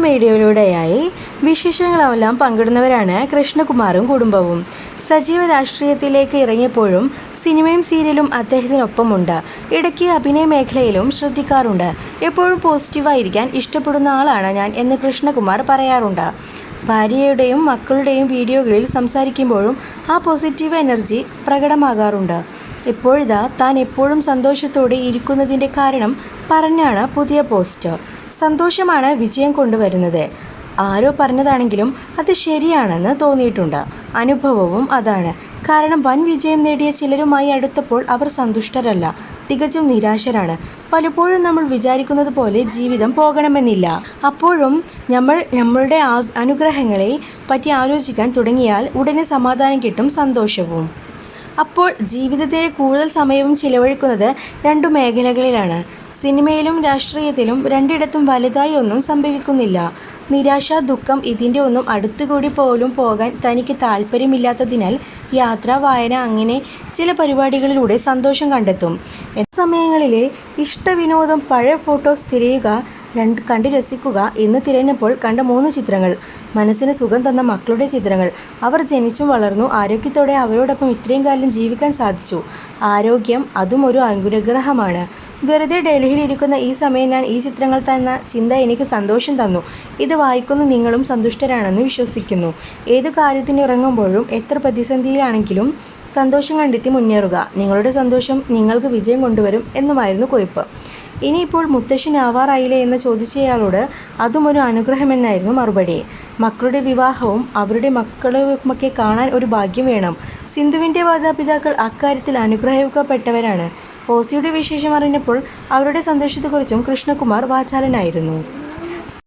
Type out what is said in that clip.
മീഡിയയിലൂടെയായി വിശേഷങ്ങളെല്ലാം പങ്കിടുന്നവരാണ് കൃഷ്ണകുമാറും കുടുംബവും. സജീവ രാഷ്ട്രീയത്തിലേക്ക് ഇറങ്ങിയപ്പോഴും സിനിമയും സീരിയലും അദ്ദേഹത്തിനൊപ്പമുണ്ട്. ഇടയ്ക്ക് അഭിനയ മേഖലയിലും ശ്രദ്ധിക്കാറുണ്ട്. എപ്പോഴും പോസിറ്റീവായിരിക്കാൻ ഇഷ്ടപ്പെടുന്ന ആളാണ് ഞാൻ എന്ന് കൃഷ്ണകുമാർ പറയാറുണ്ട്. ഭാര്യയുടെയും മക്കളുടെയും വീഡിയോകളിൽ സംസാരിക്കുമ്പോഴും ആ പോസിറ്റീവ് എനർജി പ്രകടമാകാറുണ്ട്. ഇപ്പോഴിതാ താൻ എപ്പോഴും സന്തോഷത്തോടെ ഇരിക്കുന്നതിന്റെ കാരണം പറഞ്ഞാണ് പുതിയ പോസ്റ്റ്. സന്തോഷമാണ് വിജയം കൊണ്ടുവരുന്നത്. ആരോ പറഞ്ഞതാണെങ്കിലും അത് ശരിയാണെന്ന് തോന്നിയിട്ടുണ്ട്. അനുഭവവും അതാണ്. കാരണം വൻ വിജയം നേടിയ ചിലരുമായി അടുത്തപ്പോൾ അവർ സന്തുഷ്ടരല്ല തികച്ചും നിരാശരാണ്. പലപ്പോഴും നമ്മൾ വിചാരിക്കുന്നത് പോലെ ജീവിതം പോകണമെന്നില്ല. അപ്പോഴും നമ്മൾ നമ്മളുടെ അനുഗ്രഹങ്ങളെ പറ്റി ആലോചിക്കാൻ തുടങ്ങിയാൽ ഉടനെ സമാധാനം കിട്ടും സന്തോഷവും. അപ്പോൾ ജീവിതത്തിലെ കൂടുതൽ സമയവും ചിലവഴിക്കുന്നത് രണ്ടു മേഖലകളിലാണ്. സിനിമയിലും രാഷ്ട്രീയത്തിലും രണ്ടിടത്തും വലുതായി ഒന്നും സംഭവിക്കുന്നില്ല. നിരാശ ദുഃഖം ഇതിന്റെ ഒന്നും അടുത്തുകൂടി പോലും പോകാൻ തനിക്ക് താല്പര്യമില്ലാത്തതിനാൽ യാത്ര വായന അങ്ങനെ ചില പരിപാടികളിലൂടെ സന്തോഷം കണ്ടെത്തും. സമയങ്ങളിലെ ഇഷ്ടവിനോദം പഴയ ഫോട്ടോസ് തിരയുക രണ്ട് കണ്ടു രസിക്കുക എന്ന് തിരഞ്ഞപ്പോൾ കണ്ട മൂന്ന് ചിത്രങ്ങൾ. മനസ്സിന് സുഖം തന്ന മക്കളുടെ ചിത്രങ്ങൾ. അവർ ജനിച്ചും വളർന്നു ആരോഗ്യത്തോടെ അവരോടൊപ്പം ഇത്രയും കാലം ജീവിക്കാൻ സാധിച്ചു. ആരോഗ്യം അതും ഒരു അനുഗ്രഹമാണ്. വെറുതെ ഡൽഹിയിൽ ഇരിക്കുന്ന ഈ സമയം ഞാൻ ഈ ചിത്രങ്ങൾ തന്ന ചിന്ത എനിക്ക് സന്തോഷം തന്നു. ഇത് വായിക്കുന്ന നിങ്ങളും സന്തുഷ്ടരാണെന്ന് വിശ്വസിക്കുന്നു. ഏത് കാര്യത്തിന് ഇറങ്ങുമ്പോഴും എത്ര പ്രതിസന്ധിയിലാണെങ്കിലും സന്തോഷം കണ്ടെത്തി മുന്നേറുക. നിങ്ങളുടെ സന്തോഷം നിങ്ങൾക്ക് വിജയം കൊണ്ടുവരും എന്നുമായിരുന്നു കുറിപ്പ്. ഇനിയിപ്പോൾ മുത്തശ്ശനാവാറായില്ലേ എന്ന് ചോദിച്ചയാളോട് അതും ഒരു അനുഗ്രഹമെന്നായിരുന്നു മറുപടി. മക്കളുടെ വിവാഹവും അവരുടെ മക്കളുമൊക്കെ കാണാൻ ഒരു ഭാഗ്യം വേണം. സിന്ധുവിന്റെ മാതാപിതാക്കൾ അക്കാര്യത്തിൽ അനുഗ്രഹിക്കപ്പെട്ടവരാണ്. ഓസിയുടെ വിശേഷം അറിഞ്ഞപ്പോൾ അവരുടെ സന്തോഷത്തെക്കുറിച്ചും കൃഷ്ണകുമാർ വാചാലനായിരുന്നു.